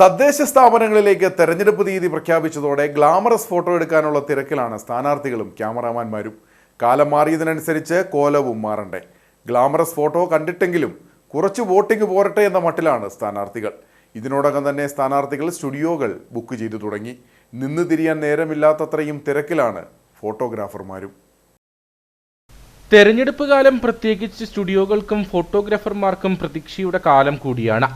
തദ്ദേശ സ്ഥാപനങ്ങളിലേക്ക് തെരഞ്ഞെടുപ്പ് തീയതി പ്രഖ്യാപിച്ചതോടെ ഗ്ലാമറസ് ഫോട്ടോ എടുക്കാനുള്ള തിരക്കിലാണ് സ്ഥാനാർത്ഥികളും ക്യാമറാമാന്മാരും കാലം മാറിയതിനനുസരിച്ച് കോലവും മാറണ്ടേ. ഗ്ലാമറസ് ഫോട്ടോ കണ്ടിട്ടെങ്കിലും കുറച്ച് വോട്ടിംഗ് പോരട്ടെ എന്ന മട്ടിലാണ് സ്ഥാനാർത്ഥികൾ. ഇതിനോടകം തന്നെ സ്ഥാനാർത്ഥികൾ സ്റ്റുഡിയോകൾ ബുക്ക് ചെയ്തു തുടങ്ങി. നിന്ന് തിരിയാൻ നേരമില്ലാത്തത്രയും തിരക്കിലാണ് ഫോട്ടോഗ്രാഫർമാരും. തെരഞ്ഞെടുപ്പ് കാലം പ്രത്യേകിച്ച് സ്റ്റുഡിയോകൾക്കും ഫോട്ടോഗ്രാഫർമാർക്കും പ്രതീക്ഷയുടെ കാലം കൂടിയാണ്.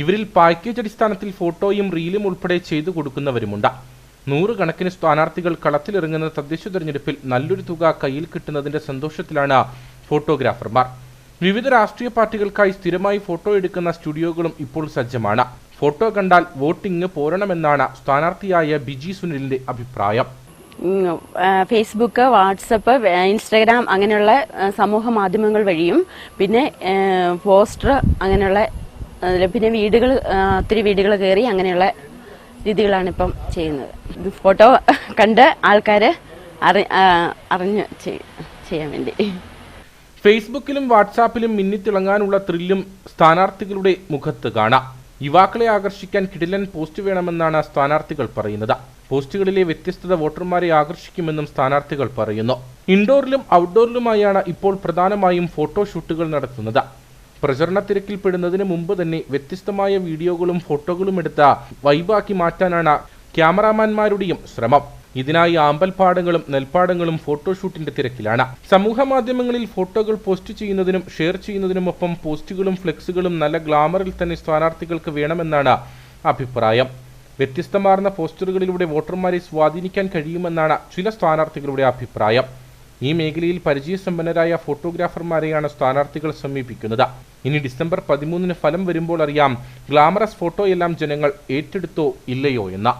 ഇവരിൽ പാക്കേജ് അടിസ്ഥാനത്തിൽ ഫോട്ടോയും റീലും ഉൾപ്പെടെ ചെയ്തു കൊടുക്കുന്നവരുമുണ്ട്. നൂറുകണക്കിന് സ്ഥാനാർത്ഥികൾ കളത്തിലിറങ്ങുന്ന തദ്ദേശ തെരഞ്ഞെടുപ്പിൽ നല്ലൊരു തുക കയ്യിൽ കിട്ടുന്നതിന്റെ സന്തോഷത്തിലാണ് ഫോട്ടോഗ്രാഫർമാർ. വിവിധ രാഷ്ട്രീയ പാർട്ടികൾക്കായി സ്ഥിരമായി ഫോട്ടോ എടുക്കുന്ന സ്റ്റുഡിയോകളും ഇപ്പോൾ സജ്ജമാണ്. ഫോട്ടോ കണ്ടാൽ വോട്ടിംഗ് പോരണമെന്നാണ് സ്ഥാനാർത്ഥിയായ ബിജി സുനിലിന്റെ അഭിപ്രായം. ഫേസ്ബുക്ക് വാട്സപ്പ് ഇൻസ്റ്റഗ്രാം അങ്ങനെയുള്ള സമൂഹ മാധ്യമങ്ങൾ വഴിയും പിന്നെ പോസ്റ്റർ അങ്ങനെയുള്ള പിന്നെ വീടുകൾ ഒത്തിരി വീടുകൾ കയറി അങ്ങനെയുള്ള രീതികളാണ് ഇപ്പം ചെയ്യുന്നത്. ഇത് ഫോട്ടോ കണ്ട് ആൾക്കാര് അറി അറിഞ്ഞ് ചെയ്- ചെയ്യാൻ വേണ്ടി. ഫേസ്ബുക്കിലും വാട്സാപ്പിലും മിന്നിത്തിളങ്ങാനുള്ള ത്രില്ലും സ്ഥാനാർത്ഥികളുടെ മുഖത്ത് കാണാം. യുവാക്കളെ ആകർഷിക്കാൻ കിടിലൻ പോസ്റ്റ് വേണമെന്നാണ് സ്ഥാനാർത്ഥികൾ പറയുന്നത്. പോസ്റ്റുകളിലെ വ്യത്യസ്തത വോട്ടർമാരെ ആകർഷിക്കുമെന്നും സ്ഥാനാർത്ഥികൾ പറയുന്നു. ഇൻഡോറിലും ഔട്ട്ഡോറിലുമായാണ് ഇപ്പോൾ പ്രധാനമായും ഫോട്ടോഷൂട്ടുകൾ നടത്തുന്നത്. പ്രചരണ തിരക്കിൽപ്പെടുന്നതിന് മുമ്പ് തന്നെ വ്യത്യസ്തമായ വീഡിയോകളും ഫോട്ടോകളും എടുത്ത വൈബാക്കി മാറ്റാനാണ് ക്യാമറാമാൻമാരുടെയും ശ്രമം. ഇതിനായി ആമ്പൽപ്പാടങ്ങളും നെൽപ്പാടങ്ങളും ഫോട്ടോഷൂട്ടിന്റെ തിരക്കിലാണ്. സമൂഹ മാധ്യമങ്ങളിൽ ഫോട്ടോകൾ പോസ്റ്റ് ചെയ്യുന്നതിനും ഷെയർ ചെയ്യുന്നതിനുമൊപ്പം പോസ്റ്റുകളും ഫ്ലെക്സുകളും നല്ല ഗ്ലാമറിൽ തന്നെ സ്ഥാനാർത്ഥികൾക്ക് വേണമെന്നാണ് അഭിപ്രായം. വ്യത്യസ്തമാർന്ന പോസ്റ്ററുകളിലൂടെ വോട്ടർമാരെ സ്വാധീനിക്കാൻ കഴിയുമെന്നാണ് ചില സ്ഥാനാർത്ഥികളുടെ അഭിപ്രായം. ഈ മേഖലയിൽ പരിചയസമ്പന്നരായ ഫോട്ടോഗ്രാഫർമാരെയാണ് സ്ഥാനാർത്ഥികൾ സമീപിക്കുന്നത്. ഇനി ഡിസംബർ പതിമൂന്നിന് ഫലം വരുമ്പോൾ അറിയാം ഗ്ലാമറസ് ഫോട്ടോയെല്ലാം ജനങ്ങൾ ഏറ്റെടുത്തോ ഇല്ലയോ എന്ന്.